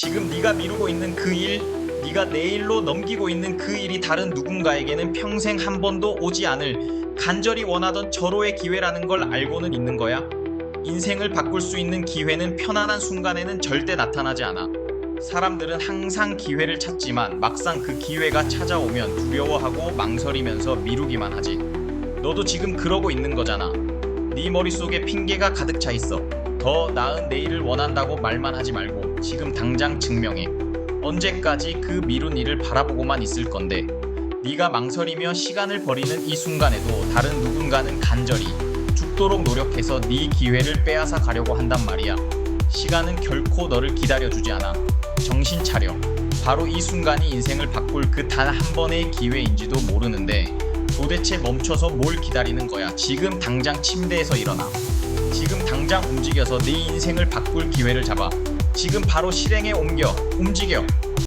지금 네가 미루고 있는 그 일, 네가 내일로 넘기고 있는 그 일이 다른 누군가에게는 평생 한 번도 오지 않을 간절히 원하던 절호의 기회라는 걸 알고는 있는 거야. 인생을 바꿀 수 있는 기회는 편안한 순간에는 절대 나타나지 않아. 사람들은 항상 기회를 찾지만 막상 그 기회가 찾아오면 두려워하고 망설이면서 미루기만 하지. 너도 지금 그러고 있는 거잖아. 네 머릿속에 핑계가 가득 차 있어. 더 나은 내일을 원한다고 말만 하지 말고 지금 당장 증명해. 언제까지 그 미룬 일을 바라보고만 있을 건데 네가 망설이며 시간을 버리는 이 순간에도 다른 누군가는 간절히 죽도록 노력해서 네 기회를 빼앗아 가려고 한단 말이야. 시간은 결코 너를 기다려주지 않아. 정신 차려. 바로 이 순간이 인생을 바꿀 그 단 한 번의 기회인지도 모르는데 도대체 멈춰서 뭘 기다리는 거야? 지금 당장 침대에서 일어나. 당장 움직여서 네 인생을 바꿀 기회를 잡아. 지금 바로 실행에 옮겨. 움직여.